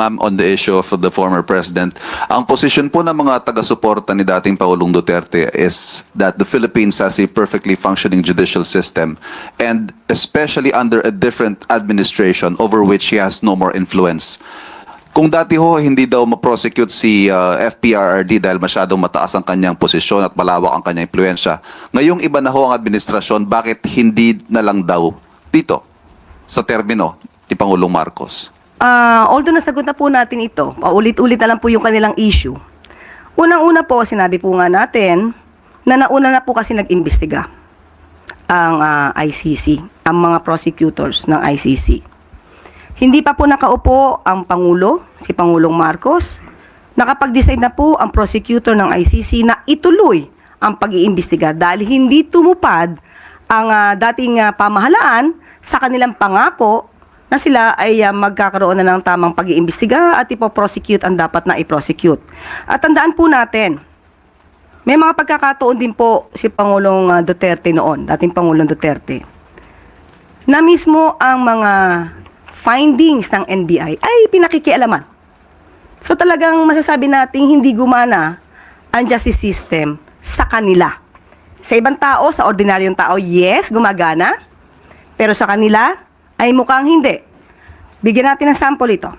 ma'am, on the issue of the former president. Ang posisyon po ng mga taga-suporta ni dating Pangulong Duterte is that the Philippines has a perfectly functioning judicial system and especially under a different administration over which he has no more influence. Kung dati ho hindi daw ma-prosecute si uh, FPRRD dahil masyadong mataas ang kanyang posisyon at malawak ang kanyang impluensya, ngayong iba na ho ang administrasyon, bakit hindi na lang daw dito sa termino ni Pangulong Marcos? Ah, although nasagot na po natin ito, paulit-ulit na lang po yung kanilang issue. Unang-una po, sinabi po nga natin na nauna na po kasi nag-imbestiga ang ah, ICC, ang mga prosecutors ng ICC. Hindi pa po nakaupo ang Pangulo, si Pangulong Marcos. Nakapag-decide na po ang prosecutor ng ICC na ituloy ang pag-iimbestiga dahil hindi tumupad ang ah, dating ah, pamahalaan sa kanilang pangako na sila ay ah, magkakaroon na ng tamang pag-iimbestiga at ipoprosecute ang dapat na i-prosecute. At tandaan po natin, may mga pagkakataon din po si Pangulong ah, Duterte noon, dating Pangulong Duterte, na mismo ang mga findings ng NBI ay pinakikialaman. So talagang masasabi nating hindi gumana ang justice system sa kanila. Sa ibang tao, sa ordinaryong tao, yes, gumagana. Pero sa kanila, ay mukhang hindi. Bigyan natin ng sample ito.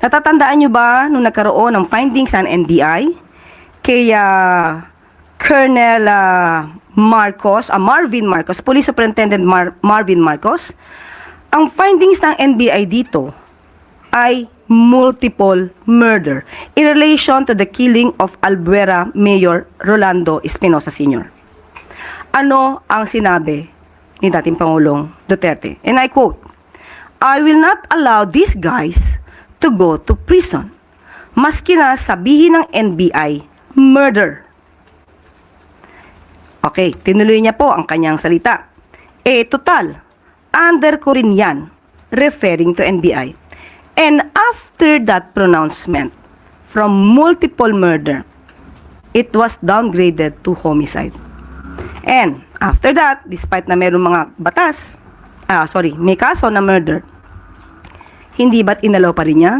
Natatandaan nyo ba nung nagkaroon ng findings ng NBI kay ah, Colonel ah, Marcos, ah, Marvin Marcos, Police Superintendent Mar- Marvin Marcos, ang findings ng NBI dito ay multiple murder in relation to the killing of Albuera Mayor Rolando Espinosa Sr. Ano ang sinabi ni dating Pangulong Duterte? And I quote, I will not allow these guys to go to prison. Maski na sabihin ng NBI, murder. Okay, tinuloy niya po ang kanyang salita. Eh, total, under ko rin yan, referring to NBI. And after that pronouncement, from multiple murder, it was downgraded to homicide. And after that, despite na meron mga batas, ah, sorry, may kaso na murder, hindi ba't inalaw pa rin niya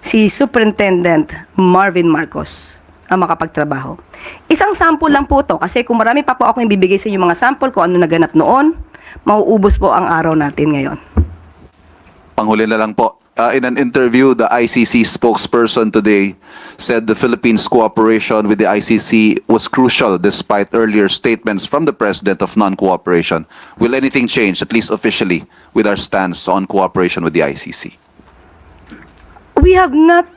si Superintendent Marvin Marcos ang makapagtrabaho. Isang sample lang po to kasi kung marami pa po ako ibibigay sa inyo mga sample kung ano naganap noon, mauubos po ang araw natin ngayon. Panghuli na lang po. Uh, in an interview, the ICC spokesperson today said the Philippines' cooperation with the ICC was crucial despite earlier statements from the president of non-cooperation. Will anything change, at least officially, with our stance on cooperation with the ICC? We have not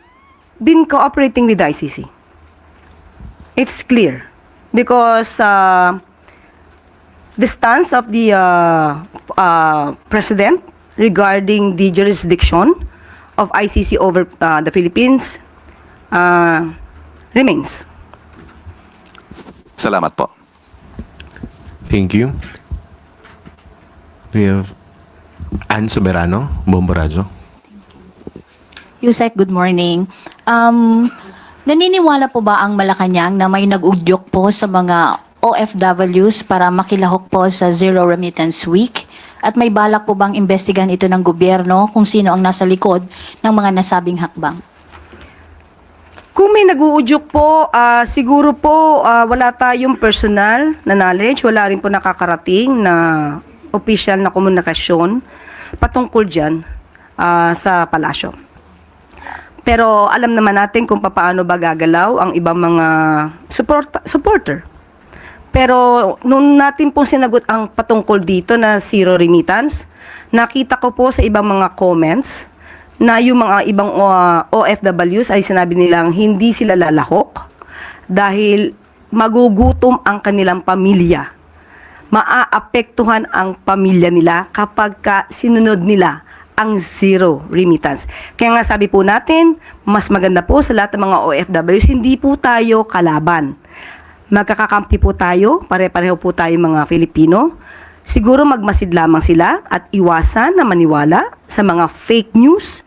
been cooperating with the ICC. It's clear because uh, the stance of the uh, uh, president regarding the jurisdiction of ICC over uh, the Philippines uh, remains. Salamat po. Thank you. We have Ann Soberano, Bombo Radyo. Yusek, good morning. Um, naniniwala po ba ang Malacanang na may nag-udyok po sa mga OFWs para makilahok po sa Zero Remittance Week? At may balak po bang investigan ito ng gobyerno kung sino ang nasa likod ng mga nasabing hakbang? Kung may nag-uudyok po, ah, siguro po ah, wala tayong personal na knowledge, wala rin po nakakarating na official na komunikasyon patungkol dyan ah, sa palasyo. Pero alam naman natin kung paano ba gagalaw ang ibang mga support, supporter. Pero nung natin pong sinagot ang patungkol dito na zero remittance, nakita ko po sa ibang mga comments na yung mga ibang uh, OFWs ay sinabi nilang hindi sila lalahok dahil magugutom ang kanilang pamilya. Maaapektuhan ang pamilya nila kapag ka sinunod nila ang zero remittance. Kaya nga sabi po natin, mas maganda po sa lahat ng mga OFWs, hindi po tayo kalaban magkakakampi po tayo, pare-pareho po tayo mga Filipino. Siguro magmasid lamang sila at iwasan na maniwala sa mga fake news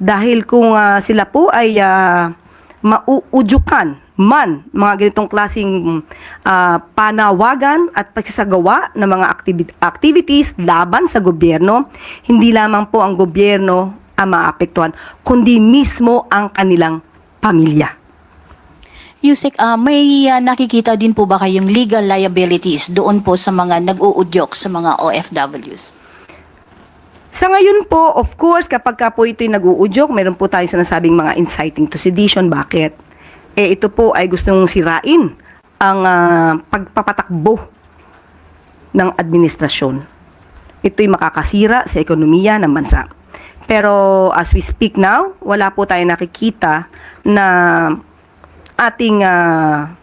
dahil kung ah, sila po ay uh, mauudyukan man mga ganitong klasing ah, panawagan at pagsasagawa ng mga activi- activities laban sa gobyerno, hindi lamang po ang gobyerno ang maapektuhan, kundi mismo ang kanilang pamilya. Yusek, ah, may ah, nakikita din po ba kayong legal liabilities doon po sa mga nag-uudyok sa mga OFWs? Sa ngayon po, of course, kapag ka po ito'y nag-uudyok, meron po tayo sinasabing mga inciting to sedition. Bakit? Eh, ito po ay gustong sirain ang ah, pagpapatakbo ng administrasyon. Ito'y makakasira sa ekonomiya ng bansa. Pero as we speak now, wala po tayo nakikita na ating ah,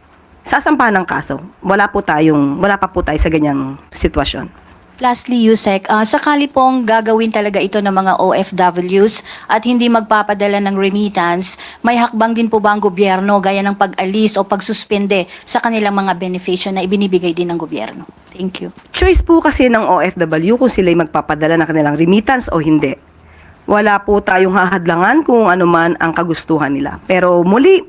sasampahan ng kaso. Wala po tayong, wala pa po tayo sa ganyang sitwasyon. Lastly, Yusek, ah, sakali pong gagawin talaga ito ng mga OFWs at hindi magpapadala ng remittance, may hakbang din po ba ang gobyerno gaya ng pag-alis o pagsuspende sa kanilang mga beneficyo na ibinibigay din ng gobyerno? Thank you. Choice po kasi ng OFW kung sila'y magpapadala ng kanilang remittance o hindi. Wala po tayong hahadlangan kung ano man ang kagustuhan nila. Pero muli,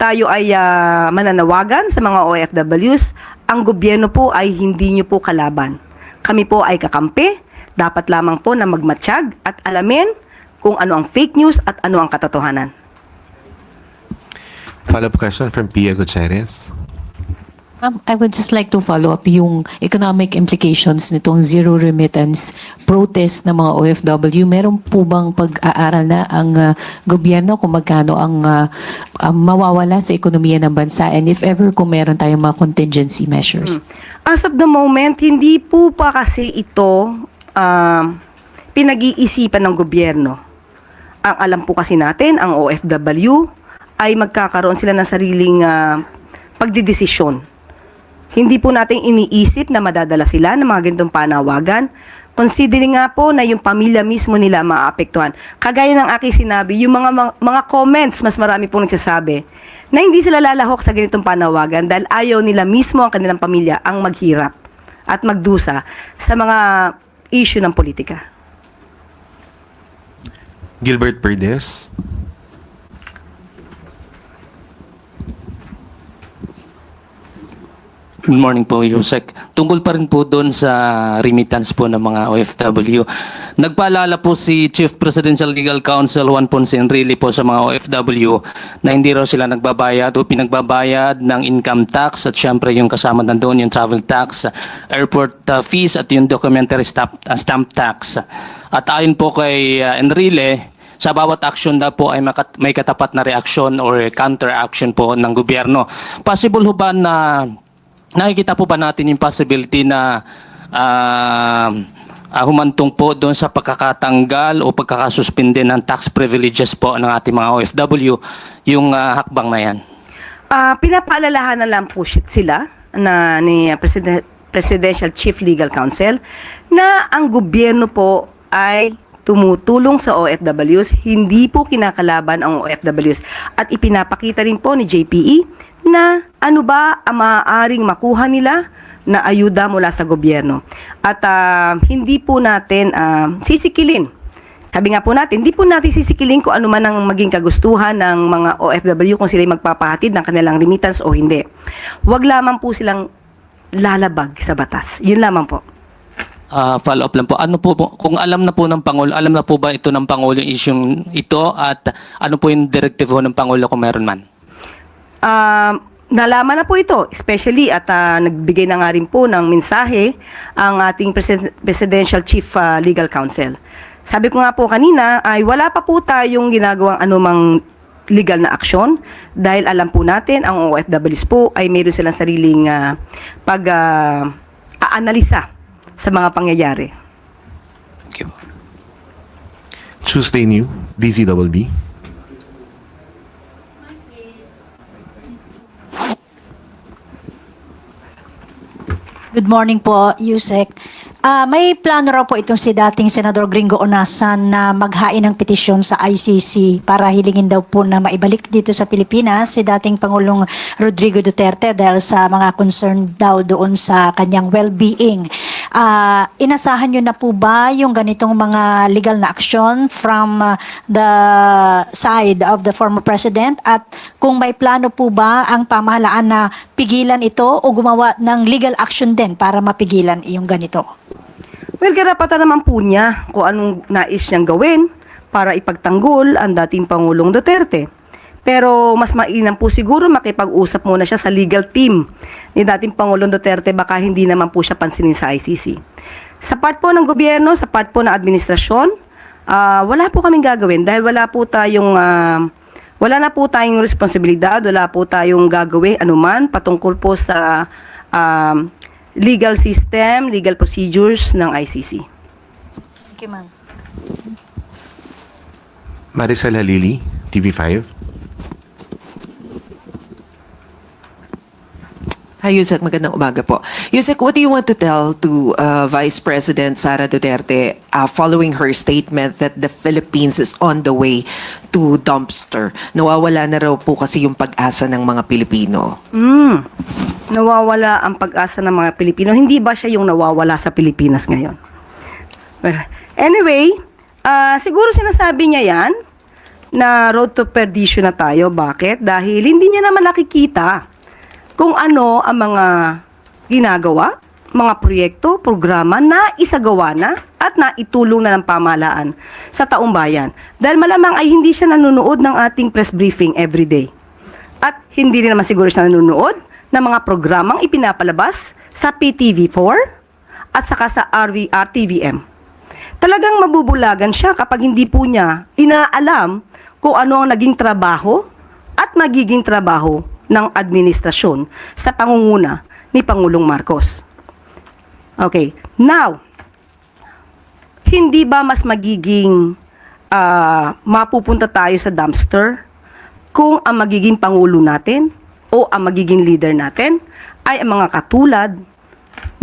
tayo ay ah, mananawagan sa mga OFWs, ang gobyerno po ay hindi nyo po kalaban. Kami po ay kakampi, dapat lamang po na magmatsyag at alamin kung ano ang fake news at ano ang katotohanan. Follow-up question from Pia Gutierrez. Ma'am, I would just like to follow up yung economic implications nitong zero remittance protest ng mga OFW. Meron po bang pag-aaral na ang ah, gobyerno kung magkano ang ah, ah, mawawala sa ekonomiya ng bansa and if ever kung meron tayong mga contingency measures? As of the moment, hindi po pa kasi ito um, pinag-iisipan ng gobyerno. Ang alam po kasi natin, ang OFW ay magkakaroon sila ng sariling uh, pagdidesisyon. Hindi po natin iniisip na madadala sila ng mga ganitong panawagan. Considering nga po na yung pamilya mismo nila maapektuhan. Kagaya ng aking sinabi, yung mga, mga, mga comments, mas marami pong nagsasabi, na hindi sila lalahok sa ganitong panawagan dahil ayaw nila mismo ang kanilang pamilya ang maghirap at magdusa sa mga issue ng politika. Gilbert Perdes. Good morning po, Yusek. Tungkol pa rin po doon sa remittance po ng mga OFW. Nagpaalala po si Chief Presidential Legal Counsel Juan Ponce Enrile po sa mga OFW na hindi raw sila nagbabayad o pinagbabayad ng income tax at syempre yung kasama na doon yung travel tax, airport uh, fees at yung documentary stamp, uh, stamp tax. At ayon po kay uh, Enrile, sa bawat action na po ay may katapat na reaksyon or counter action po ng gobyerno. Possible ho ba na nakikita po ba natin yung possibility na ah, ah, humantong po doon sa pagkakatanggal o pagkakasuspinde ng tax privileges po ng ating mga OFW yung ah, hakbang na yan? Ah, pinapaalalahan na lang po sila na ni uh, President, Presidential Chief Legal Counsel na ang gobyerno po ay tumutulong sa OFWs, hindi po kinakalaban ang OFWs. At ipinapakita rin po ni JPE na ano ba ang maaaring makuha nila na ayuda mula sa gobyerno. At ah, hindi po natin ah, sisikilin sabi nga po natin, hindi po natin sisikilin kung ano man ang maging kagustuhan ng mga OFW kung sila magpapahatid ng kanilang remittance o hindi. Huwag lamang po silang lalabag sa batas. Yun lamang po. Ah, follow up lang po. Ano po po- kung alam na po ng pangulo, alam na po ba ito ng pangulo yung issue ito at ano po yung directive ho ng pangulo kung meron man? Um, nalaman na po ito, especially at ah, nagbigay na nga rin po ng mensahe ang ating Presi- Presidential Chief ah, Legal Counsel. Sabi ko nga po kanina, ay wala pa po tayong ginagawang anumang legal na aksyon dahil alam po natin ang OFWs po ay mayroon silang sariling ah, pag ah, aanalisa sa mga pangyayari. Thank you. Tuesday New, DZWB. Good morning po, Yusek. Ah, may plano raw po itong si dating Senador Gringo Onasan na maghain ng petisyon sa ICC para hilingin daw po na maibalik dito sa Pilipinas si dating Pangulong Rodrigo Duterte dahil sa mga concern daw doon sa kanyang well-being. Ah, inasahan nyo na po ba yung ganitong mga legal na aksyon from ah, the side of the former president at kung may plano po ba ang pamahalaan na pigilan ito o gumawa ng legal action din para mapigilan yung ganito? Well, karapatan naman po niya kung anong nais niyang gawin para ipagtanggol ang dating Pangulong Duterte. Pero mas mainam po siguro makipag-usap muna siya sa legal team ni dating Pangulong Duterte baka hindi naman po siya pansinin sa ICC. Sa part po ng gobyerno, sa part po ng administrasyon, ah, wala po kaming gagawin dahil wala po tayong ah, wala na po tayong responsibilidad, wala po tayong gagawin anuman patungkol po sa um, legal system, legal procedures ng ICC. Thank you, ma'am. Maricel Halili, TV5. Hi, Yusek. Magandang umaga po. Yusek, what do you want to tell to uh, Vice President Sara Duterte uh, following her statement that the Philippines is on the way to dumpster? Nawawala na raw po kasi yung pag-asa ng mga Pilipino. Mm. Nawawala ang pag-asa ng mga Pilipino. Hindi ba siya yung nawawala sa Pilipinas ngayon? Well, anyway, ah, siguro sinasabi niya yan na road to perdition na tayo. Bakit? Dahil hindi niya naman nakikita kung ano ang mga ginagawa, mga proyekto, programa na isagawa na at na itulong na ng pamahalaan sa taong bayan. Dahil malamang ay hindi siya nanonood ng ating press briefing every day. At hindi rin naman siguro siya nanonood ng mga programang ipinapalabas sa PTV4 at saka sa RVR TVM. Talagang mabubulagan siya kapag hindi po niya inaalam kung ano ang naging trabaho at magiging trabaho ng administrasyon sa pangunguna ni Pangulong Marcos. Okay, now, hindi ba mas magiging ah, mapupunta tayo sa dumpster kung ang magiging pangulo natin o ang magiging leader natin ay ang mga katulad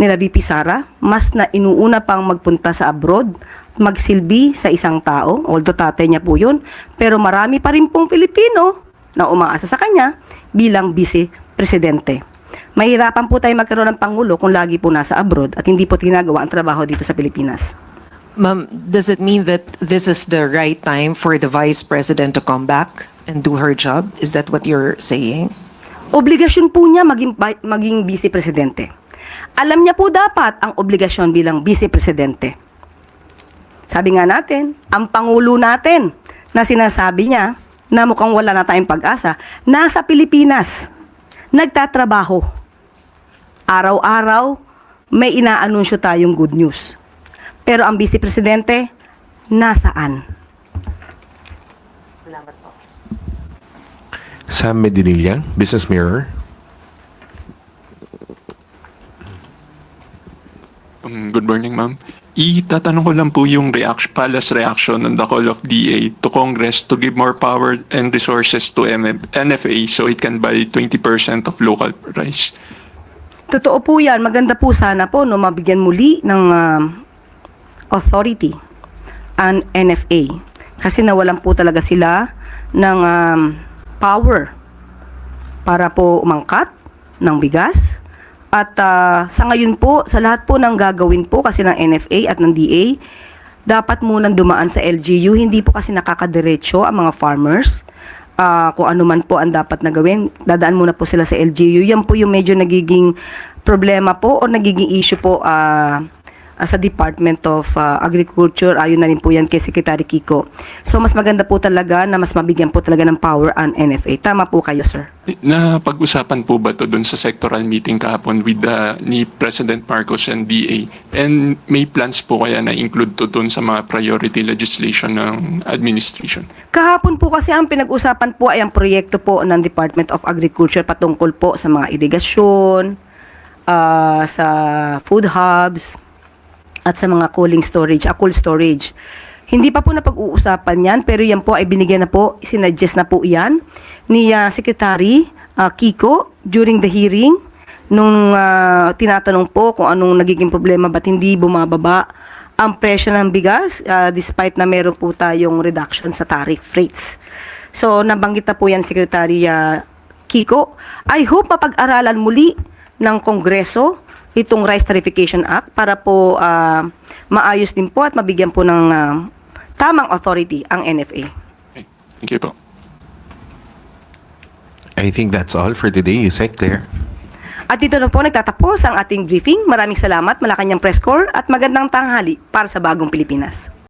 nila VP Sara, mas na inuuna pang magpunta sa abroad, magsilbi sa isang tao, although tatay niya po yun, pero marami pa rin pong Pilipino na umaasa sa kanya bilang vice presidente. Mahirapan po tayo magkaroon ng pangulo kung lagi po nasa abroad at hindi po ginagawa ang trabaho dito sa Pilipinas. Ma'am, does it mean that this is the right time for the Vice President to come back and do her job? Is that what you're saying? obligasyon po niya maging, maging vice presidente. Alam niya po dapat ang obligasyon bilang vice presidente. Sabi nga natin, ang pangulo natin na sinasabi niya na mukhang wala na tayong pag-asa, nasa Pilipinas, nagtatrabaho. Araw-araw, may inaanunsyo tayong good news. Pero ang vice presidente, nasaan? Sam Medinilla, Business Mirror. Um, good morning, ma'am. Itatanong ko lang po yung reaction, palace reaction on the call of DA to Congress to give more power and resources to NFA so it can buy 20% of local rice. Totoo po yan. Maganda po sana po no, mabigyan muli ng um, authority ang NFA. Kasi nawalan po talaga sila ng um, power para po umangkat ng bigas. At ah, sa ngayon po, sa lahat po ng gagawin po kasi ng NFA at ng DA, dapat munang dumaan sa LGU. Hindi po kasi nakakadiretso ang mga farmers. Ah, kung ano man po ang dapat na gawin, dadaan muna po sila sa LGU. Yan po yung medyo nagiging problema po o nagiging issue po ah, ah, sa Department of ah, Agriculture. Ayon na rin po yan kay Secretary Kiko. So mas maganda po talaga na mas mabigyan po talaga ng power ang NFA. Tama po kayo, sir. Na pag-usapan po ba to dun sa sectoral meeting kahapon with the, ni President Marcos and DA? And may plans po kaya na include to dun sa mga priority legislation ng administration? Kahapon po kasi ang pinag-usapan po ay ang proyekto po ng Department of Agriculture patungkol po sa mga irigasyon, ah, sa food hubs, at sa mga cooling storage, ah, cold storage. Hindi pa po napag-uusapan yan, pero yan po ay binigyan na po, sinadjust na po yan ni ah, Secretary ah, Kiko during the hearing nung ah, tinatanong po kung anong nagiging problema ba't hindi bumababa ang presyo ng bigas ah, despite na meron po tayong reduction sa tariff rates. So nabanggit na po yan Secretary ah, Kiko. I hope mapag-aralan muli ng Kongreso itong Rice Tarification Act para po ah, maayos din po at mabigyan po ng ah, tamang authority ang NFA. Thank you po. I think that's all for today, Yusek. Claire. At dito na po nagtatapos ang ating briefing. Maraming salamat, Malacanang Press Corps at magandang tanghali para sa bagong Pilipinas.